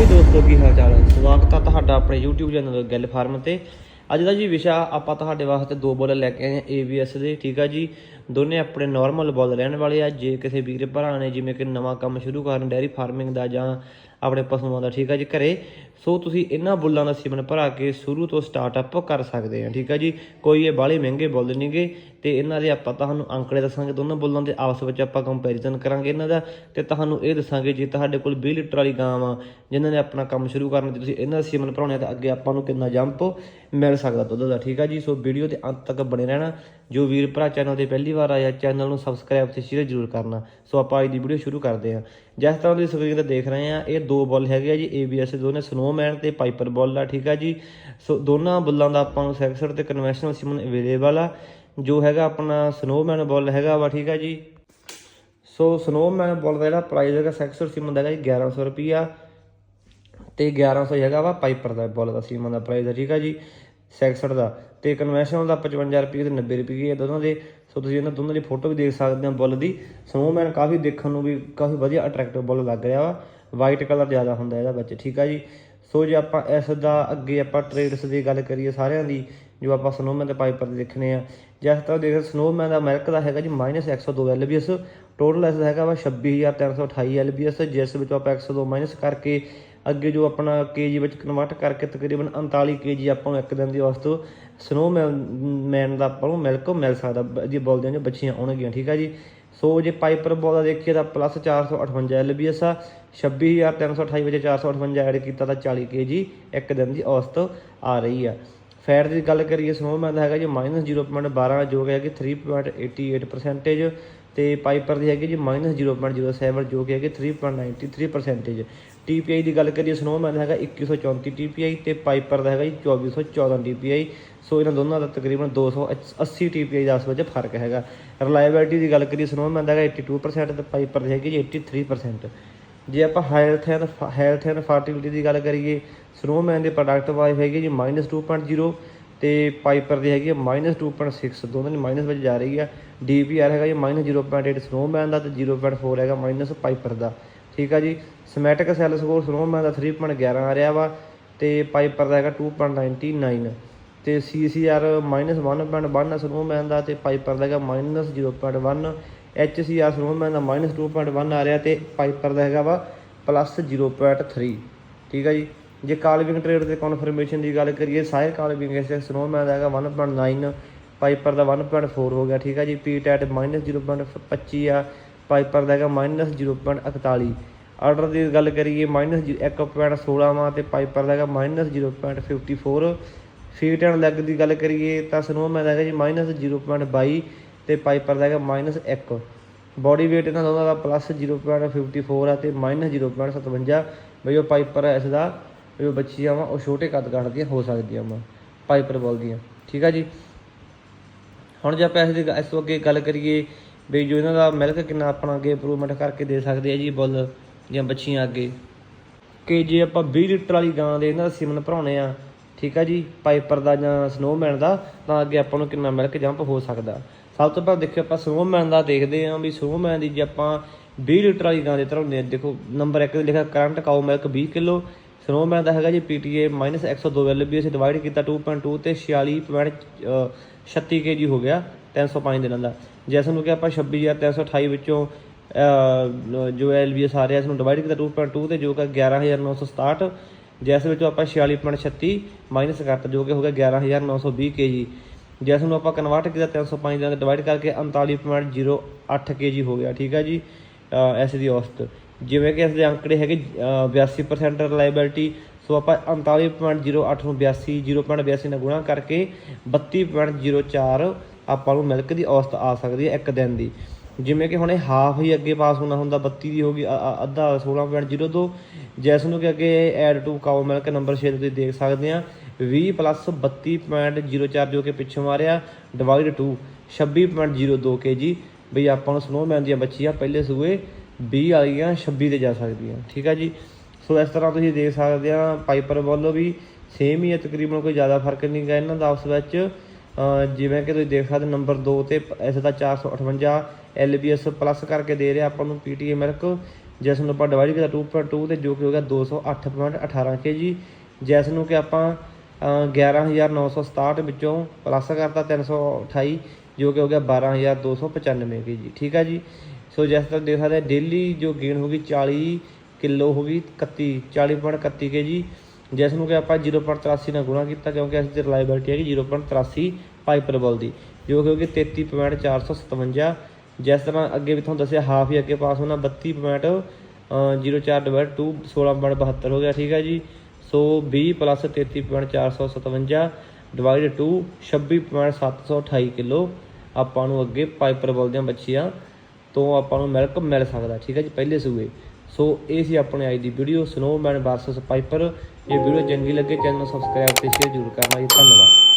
ਵੀ ਦੋਸਤੋ ਕੀ ਹਾਲ ਚਾਲ ਹੈ ਸਵਾਗਤ ਹੈ ਤੁਹਾਡਾ ਆਪਣੇ YouTube ਚੈਨਲ ਗੱਲ ਫਾਰਮ ਤੇ। ਅੱਜ ਦਾ ਜੀ ਵਿਸ਼ਾ ਆਪਾਂ ਤੁਹਾਡੇ ਵਾਸਤੇ ਦੋ ਬੋਲ ਲੈ ਕੇ ਆਏ ਹਾਂ ABS ਦੇ, ਠੀਕ ਆ ਜੀ? ਦੋਨੇ ਆਪਣੇ ਨਾਰਮਲ ਬੋਲ ਰਹਿਣ ਵਾਲੇ ਆ। ਜੇ ਕਿਸੇ ਵੀਰ ਭਰਾ ਨੇ ਜਿਵੇਂ ਕਿ ਨਵਾਂ ਕੰਮ ਸ਼ੁਰੂ ਕਰਨ ਡੈਰੀ ਫਾਰਮਿੰਗ ਦਾ ਜਾਂ ਆਪਣੇ ਪਸ਼ੂਆਂ ਦਾ, ਠੀਕ ਆ ਜੀ, ਘਰੇ। ਸੋ ਤੁਸੀਂ ਇਹਨਾਂ ਬੁੱਲਾਂ ਦਾ ਸੀਮਨ ਭਰਾ ਕੇ ਸ਼ੁਰੂ ਤੋਂ ਸਟਾਰਟਅਪ ਕਰ ਸਕਦੇ ਆ, ਠੀਕ ਆ ਜੀ। ਕੋਈ ਇਹ ਬਾਹਲੇ ਮਹਿੰਗੇ ਬੁੱਲ ਨਹੀਂਗੇ ਤੇ ਇਹਨਾਂ ਦੇ ਆਪਾਂ ਤੁਹਾਨੂੰ ਅੰਕੜੇ ਦੱਸਾਂਗੇ, ਦੋਨਾਂ ਬੁੱਲਾਂ ਦੇ ਆਪਸ ਵਿੱਚ ਆਪਾਂ ਕੰਪੈਰੀਜ਼ਨ ਕਰਾਂਗੇ ਇਹਨਾਂ ਦਾ ਤੇ ਤੁਹਾਨੂੰ ਇਹ ਦੱਸਾਂਗੇ ਜੇ ਤੁਹਾਡੇ ਕੋਲ 20 ਲੀਟਰ ਵਾਲੀ ਗਾਂ ਵਾ ਜਿਨ੍ਹਾਂ ਨੇ ਆਪਣਾ ਕੰਮ ਸ਼ੁਰੂ ਕਰਨਾ ਤੇ ਤੁਸੀਂ ਇਹਨਾਂ ਦਾ ਸੀਮਨ ਭਰਾਉਣੇ ਆ ਤਾਂ ਅੱਗੇ ਆਪਾਂ ਨੂੰ ਕਿੰਨਾ ਜੰਪ ਮਿਲ ਸਕਦਾ ਦੁੱਧ ਦਾ, ਠੀਕ ਆ ਜੀ। ਸੋ ਵੀਡੀਓ ਦੇ ਅੰਤ ਤੱਕ ਬਣੇ ਰਹਿਣਾ। ਜੋ ਵੀਰ ਭਰਾ ਚੈਨਲ ਤੇ ਪਹਿਲੀ ਵਾਰ ਆਇਆ ਚੈਨਲ ਨੂੰ ਸਬਸਕ੍ਰਾਈਬ ਤੇ ਸ਼ੇਅਰ ਜ਼ਰੂਰ ਕਰਨਾ। ਸੋ ਆਪਾਂ ਅੱਜ ਦੀ ਵੀਡੀਓ ਸ਼ੁਰੂ ਕਰਦੇ ਹਾਂ ਜਿਸ ਤਰ੍ਹਾਂ ਤੁਸੀਂ ਸਕਰੀਨ ਤੇ ਦੇਖ ਰਹੇ ਆ, ਇਹ ਦੋ ਬੁੱਲ ਹੈਗੇ ਆ ਜੀ ABS ਦੇ ਦੋਨੇ ਸਨੋਮੈਨ ਤੇ ਪਾਈਪਰ ਬੁੱਲ ਆ, ਠੀਕ ਆ ਜੀ। ਸੋ ਦੋਨਾਂ ਬੁੱਲਾਂ ਦਾ ਆਪਾਂ ਨੂੰ ਸੈਕਸਰ ਤੇ ਕਨਵੈਨਸ਼ਨਲ ਸੀਮਨ ਅਵੇਲੇਬਲ ਆ। ਜੋ ਹੈਗਾ ਆਪਣਾ ਸਨੋਮੈਨ ਬੁੱਲ ਹੈਗਾ ਵਾ, ਠੀਕ ਆ ਜੀ। ਸੋ ਸਨੋਮੈਨ ਬੁੱਲ ਦਾ ਜਿਹੜਾ ਪ੍ਰਾਈਸ ਹੈਗਾ ਸੈਕਸਰ ਸੀਮਨ ਦਾ ਹੈਗਾ ਜੀ 1100 ਰੁਪਿਆ ਤੇ 1100 ਹੈਗਾ ਵਾ ਪਾਈਪਰ ਦਾ ਬੁੱਲ ਦਾ ਸੀਮਨ ਦਾ ਪ੍ਰਾਈਸ ਆ, ਠੀਕ ਆ ਜੀ। ਸੈਕਸਰ ਦਾ। ਤੇ ਕਨਵੈਨਸ਼ਨਲ ਦਾ 55 ਰੁਪਏ ਤੇ 90 ਰੁਪਏ ਦੋਨਾਂ ਦੇ। ਸੋ ਤੁਸੀਂ ਇਹਨਾਂ ਦੋਨਾਂ ਦੀ ਫੋਟੋ ਵੀ ਦੇਖ ਸਕਦੇ ਹੋ ਬੁੱਲ ਦੀ। ਸਨੋਮੈਨ ਕਾਫੀ ਦੇਖਣ ਨੂੰ ਵੀ ਕਾਫੀ ਵਧੀਆ ਅਟਰੈਕਟਿਵ ਬੁੱਲ ਲੱਗ ਰਿਹਾ ਵਾ। ਵਾਈਟ ਕਲਰ ਜ਼ਿਆਦਾ ਹੁੰਦਾ ਇਹਦਾ ਵਿੱਚ, ਠੀਕ ਆ ਜੀ? ਸੋ ਜੇ ਆਪਾਂ ਇਸ ਦਾ ਅੱਗੇ ਆਪਾਂ ਟ੍ਰੇਡਸ ਦੀ ਗੱਲ ਕਰੀਏ ਸਾਰਿਆਂ ਦੀ, ਜੋ ਆਪਾਂ ਸਨੋਮੈਨ ਤੇ ਪਾਈਪਰ ਦੇ ਦੇਖਣੇ ਆ ਜਿਸ ਤਰ੍ਹਾਂ ਦੇਖ ਸਨੋਮੈਨ ਦਾ ਮਿਲਕ ਦਾ ਹੈਗਾ ਜੀ -102 LBS ਟੋਟਲ ਇਸ ਦਾ ਹੈਗਾ ਵਾ 26328 LBS ਜਿਸ ਵਿੱਚੋਂ ਆਪਾਂ 102 ਮਾਈਨਸ ਕਰਕੇ ਅੱਗੇ ਜੋ ਆਪਣਾ ਕੇਜੀ ਵਿੱਚ ਕਨਵਰਟ ਕਰਕੇ ਤਕਰੀਬਨ 39 ਕੇਜੀ ਆਪਾਂ ਨੂੰ ਇੱਕ ਦਿਨ ਦੀ ਵਾਸਤੇ ਸਨੋਮੈਨ ਦਾ ਆਪਾਂ ਨੂੰ ਮਿਲਕ ਮਿਲ ਸਕਦਾ ਜੀ ਬੋਲਦੇ ਜੋ ਬੱਚੀਆਂ ਆਉਣਗੀਆਂ, ਠੀਕ ਆ ਜੀ? ਸੋ ਜੇ ਪਾਈਪਰ ਬੋਲ ਦਾ ਦੇਖੀਏ ਤਾਂ ਪਲੱਸ 458 LBS ਆ 26328 ਵਿੱਚ 458 ਐਡ ਕੀਤਾ ਤਾਂ 40 ਕੇਜੀ ਇੱਕ ਦਿਨ ਦੀ ਔਸਤ ਆ ਰਹੀ ਆ। ਫੈਟ ਦੀ ਗੱਲ ਕਰੀਏ ਸਨੋਮੈਨ ਦਾ ਹੈਗਾ ਜੀ -0.12 ਜੋ ਕਿ ਹੈਗੀ 3.88% ਤੇ ਪਾਈਪਰ ਦੀ ਹੈਗੀ ਜੀ -0.07 ਜੋ ਕਿ ਹੈਗੀ 3.93% TPI ਦੀ ਗੱਲ ਕਰੀਏ ਸਨੋਮੈਨ ਦਾ ਹੈਗਾ 2134 TPI ਤੇ ਪਾਈਪਰ ਦਾ ਹੈਗਾ ਜੀ 2414 TPI ਸੋ ਇਹਨਾਂ ਦੋਨਾਂ ਦਾ ਤਕਰੀਬਨ 280 TPI ਦਾ ਉਸ ਵਿੱਚ ਫ਼ਰਕ ਹੈਗਾ। ਰਿਲਾਇਬਿਲਟੀ ਦੀ ਗੱਲ ਕਰੀਏ ਸਨੋਮੈਨ ਦਾ ਹੈਗਾ 82% ਤੇ ਪਾਈਪਰ ਦੀ ਹੈਗੀ ਜੀ 83% ਜੇ ਆਪਾਂ health and health and fertility ਦੀ ਗੱਲ ਕਰੀਏ ਸਨੋਮੈਨ ਦੇ ਪ੍ਰੋਡਕਟ ਵਾਈਜ਼ ਹੈਗੇ ਜੀ -2.0 ਤੇ ਪਾਈਪਰ ਦੀ ਹੈਗੀ ਹੈ -2.6 ਦੋਨਾਂ ਦੀ ਮਾਈਨਸ ਵਿੱਚ ਜਾ ਰਹੀ ਆ। DPR ਹੈਗਾ ਜੀ -0.8 ਸਨੋਮੈਨ ਦਾ ਤੇ 0.4 ਹੈਗਾ ਮਾਈਨਸ ਪਾਈਪਰ ਦਾ। ਠੀਕ ਆ ਜੀ। ਸਮੈਟਿਕ ਸੈੱਲ ਸਕੋਰ ਸਨੋਮੈਨ ਦਾ 3.11 ਆ ਰਿਹਾ ਵਾ ਤੇ ਪਾਈਪਰ ਦਾ ਹੈਗਾ 2.99 ਤੇ CCR -1.1 ਸਨੋਮੈਨ ਦਾ ਤੇ ਪਾਈਪਰ ਦਾ ਹੈਗਾ -0.1 HCR ਸਨੋਮੈਨ ਦਾ -2.1 ਆ ਰਿਹਾ ਤੇ ਪਾਈਪਰ ਦਾ ਹੈਗਾ ਵਾ ਪਲੱਸ 0.3 ਠੀਕ ਆ ਜੀ। ਜੇ ਕਾਲਵਿੰਗ ਟ੍ਰੇਡ ਤੇ ਕਨਫਰਮੇਸ਼ਨ ਦੀ ਗੱਲ ਕਰੀਏ ਸਾਰੇ ਕਾਲਵਿੰਗ ਇਸ ਸਨੋਮੈਨ ਦਾ ਹੈਗਾ 1.9 ਪਾਈਪਰ ਦਾ 1.4 ਹੋ ਗਿਆ, ਠੀਕ ਆ ਜੀ। ਪੀ ਟੈਟ -0.25 ਆ। ਪਾਈਪਰ ਦਾ ਹੈਗਾ -0.41 ਆਰਡਰ ਦੀ ਗੱਲ ਕਰੀਏ -1.16 ਵਾ ਤੇ ਪਾਈਪਰ ਦਾ ਹੈਗਾ -0.54 ਫੀਟ ਐਂਡ ਲੈਗ ਦੀ ਗੱਲ ਕਰੀਏ ਤਾਂ ਸਨੋਮੈਨ ਦਾ ਹੈਗਾ ਜੀ -0.22 ਤੇ ਪਾਈਪਰ ਦਾ ਹੈਗਾ -1 ਬਾਡੀ weight ਇਹਨਾਂ ਦੋਨਾਂ ਦਾ ਪਲੱਸ 0.54 ਆ ਤੇ -0.57 ਬਈ ਉਹ ਪਾਈਪਰ ਹੈ ਇਸ ਦਾ ਜੋ ਬੱਚੀਆਂ ਵਾ, ਉਹ ਛੋਟੇ ਕੱਦ ਕਾਠ ਦੀਆਂ ਹੋ ਸਕਦੀਆਂ ਵਾ ਪਾਈਪਰ ਬੋਲ ਦੀਆਂ ਠੀਕ ਆ ਜੀ? ਹੁਣ ਜੇ ਆਪਾਂ ਇਸ ਦੀ ਇਸ ਤੋਂ ਅੱਗੇ ਗੱਲ ਕਰੀਏ ਵੀ ਜੋ ਇਹਨਾਂ ਦਾ ਮਿਲਕ ਕਿੰਨਾ ਆਪਣਾ ਅੱਗੇ ਇੰਪਰੂਵਮੈਂਟ ਕਰਕੇ ਦੇ ਸਕਦੇ ਆ ਜੀ ਬੁੱਲ ਜਾਂ ਬੱਚੀਆਂ ਅੱਗੇ। ਕਿ ਜੇ ਆਪਾਂ 20 ਲੀਟਰ ਵਾਲੀ ਗਾਂ ਦੇ ਇਹਨਾਂ ਦਾ ਸੀਮਨ ਭਰਾਉਣੇ ਆ, ਠੀਕ ਆ ਜੀ, ਪਾਈਪਰ ਦਾ ਜਾਂ ਸਨੋਮੈਨ ਦਾ, ਤਾਂ ਅੱਗੇ ਆਪਾਂ ਨੂੰ ਕਿੰਨਾ ਮਿਲਕ ਜੰਪ ਹੋ ਸਕਦਾ। ਸਭ ਤੋਂ ਪਹਿਲਾਂ ਦੇਖਿਓ ਆਪਾਂ ਸਨੋਮੈਨ ਦਾ ਦੇਖਦੇ ਆਂ ਵੀ ਸਨੋਮੈਨ ਦੀ ਜੇ ਆਪਾਂ 20 ਲੀਟਰ ਵਾਲੀ ਗਾਂ ਦੇ ਧਰਾਉਂਦੇ ਆ, ਦੇਖੋ ਨੰਬਰ 1 ਤੇ ਲਿਖਿਆ current cow milk 20 kilo Snowman ਦਾ ਹੈਗਾ ਜੀ PTA -102 ਅਸੀਂ ਡਿਵਾਈਡ ਕੀਤਾ 2.2 ਤੇ 46.36 kg ਹੋ ਗਿਆ। 305 ਦਿਨਾਂ ਦਾ। ਜੇ ਨੂੰ ਕਿ ਆਪਾਂ 26328 ਵਿੱਚੋਂ ਅਹ, ਜੋ LBS ਆ ਰਿਹਾ ਇਸ ਨੂੰ ਡਿਵਾਈਡ ਕੀਤਾ 2.2 ਤੇ ਜੋ ਕਿ 11967 ਜਿਸ ਵਿੱਚੋਂ ਆਪਾਂ 46.36 ਮਾਈਨਸ ਕਰਤਾ ਜੋ ਕਿ ਹੋ ਗਿਆ 11920 kg ਜਿਸ ਨੂੰ ਆਪਾਂ ਕਨਵਰਟ ਕੀਤਾ 305 ਦਿਨਾਂ ਦਾ ਡਿਵਾਈਡ ਕਰਕੇ 39.08 kg ਹੋ ਗਿਆ ਠੀਕ ਹੈ ਜੀ? ਅਹ, ਦੀ ਔਸਤ। ਜਿਵੇਂ ਕਿ ਇਸ ਦੇ ਅੰਕੜੇ ਹੈਗੇ ਅਹ, 82% ਰਿਲਾਇਬਿਲਟੀ ਸੋ ਆਪਾਂ 39.08 ਨੂੰ 82 0.82 ਨਾਲ ਗੁਣਾ ਕਰਕੇ 32.04 ਆਪਾਂ ਨੂੰ ਮਿਲਕ ਦੀ ਔਸਤ ਆ ਸਕਦੀ ਹੈ ਇੱਕ ਦਿਨ ਦੀ। ਜਿਵੇਂ ਕਿ ਹੁਣ ਇਹ ਹਾਫ ਹੀ ਅੱਗੇ ਪਾਸ ਹੋਣਾ ਹੁੰਦਾ 32 ਦੀ ਹੋ ਗਈ, ਅ- ਅ- ਅੱਧਾ 16.02 ਜੈਸ ਨੂੰ ਕਿ ਅੱਗੇ add to cow milk number 6 ਤੁਸੀਂ ਦੇਖ ਸਕਦੇ ਆ। 20 32.04 ਜੋ ਕਿ ਪਿੱਛੋਂ ਆ ਰਿਹਾ ਡਿਵਾਈਡ ਟੂ 26.02 kg ਬਈ ਆਪਾਂ ਨੂੰ ਸਨੋਮੈਨ ਦੀਆਂ ਬੱਚੀਆਂ ਪਹਿਲੇ ਸੂਏ 20 ਵਾਲੀਆਂ 26 ਤੇ ਜਾ ਸਕਦੀਆਂ, ਠੀਕ ਆ ਜੀ? ਸੋ ਇਸ ਤਰ੍ਹਾਂ ਤੁਸੀਂ ਦੇਖ ਸਕਦੇ ਆ ਪਾਈਪਰ ਵੱਲੋਂ ਵੀ ਸੇਮ ਹੀ ਹੈ, ਤਕਰੀਬਨ ਕੋਈ ਜ਼ਿਆਦਾ ਫ਼ਰਕ ਨਹੀਂ ਗਾ ਇਹਨਾਂ ਦਾ ਆਪਸ ਵਿੱਚ। ਜਿਵੇਂ ਕਿ ਤੁਸੀਂ ਦੇਖ ਸਕਦੇ ਨੰਬਰ 2 ਤੇ ਪ- ਇਸ ਦਾ 458 LBS ਪਲੱਸ ਕਰਕੇ ਦੇ ਰਿਹਾ ਆਪਾਂ ਨੂੰ PTA ਮਿਲਕ। ਜਿਸ ਨੂੰ ਆਪਾਂ ਡਿਵਾਈਡ ਕੀਤਾ 2.2 ਤੇ ਜੋ ਕਿ ਹੋ ਗਿਆ 208.18 kg ਜਿਸ ਨੂੰ ਕਿ ਆਪਾਂ ਅ, 11967 ਵਿੱਚੋਂ ਪਲੱਸ ਕਰਤਾ 328 ਜੋ ਕਿ ਹੋ ਗਿਆ 12295 kg ਠੀਕ ਹੈ ਜੀ? ਸੋ ਜਿਸ ਤਰ੍ਹਾਂ ਦੇਖ ਸਕਦੇ ਡੇਲੀ ਜੋ ਗੇਨ ਹੋ ਗਈ 40 ਕਿਲੋ ਹੋ ਗਈ 31 40.31 kg ਜਿਸ ਨੂੰ ਕਿ ਆਪਾਂ 0.83 ਨਾਲ ਗੁਣਾ ਕੀਤਾ ਕਿਉਂਕਿ ਇਸ ਦੀ ਰਿਲਾਇਬਿਲਟੀ ਹੈਗੀ 0.83 ਪਾਈਪਰ ਬਲ ਦੀ। ਜੋ ਕਿ ਹੋ ਗਈ 33.457 ਜਿਸ ਤਰ੍ਹਾਂ ਅੱਗੇ ਵੀ ਤੁਹਾਨੂੰ ਦੱਸਿਆ ਹਾਫ ਹੀ ਅੱਗੇ ਪਾਸ ਹੋਣਾ 32.04 ਡਿਵਾਈਡ 2 16.72 ਹੋ ਗਿਆ, ਠੀਕ ਹੈ ਜੀ। ਸੋ 20 ਪਲੱਸ 33.457 ਡਿਵਾਈਡ 2 26.728 ਕਿਲੋ ਆਪਾਂ ਨੂੰ ਅੱਗੇ ਪਾਈਪਰ ਬਲ ਦੀਆਂ ਬੱਚੀਆਂ ਤੋਂ ਆਪਾਂ ਨੂੰ ਮਿਲਕ ਮਿਲ ਸਕਦਾ, ਠੀਕ ਹੈ ਜੀ, ਪਹਿਲੇ ਸੂਏ। ਸੋ ਇਹ ਸੀ ਆਪਣੇ ਅੱਜ ਦੀ ਵੀਡੀਓ ਸਨੋਮੈਨ ਵਰਸਸ ਪਾਈਪਰ ਇਹ ਵੀਡੀਓ ਚੰਗੀ ਲੱਗੇ ਚੈਨਲ ਨੂੰ ਸਬਸਕ੍ਰਾਈਬ ਤੇ ਸ਼ੇਅਰ ਜ਼ਰੂਰ ਕਰਨਾ ਜੀ। ਧੰਨਵਾਦ।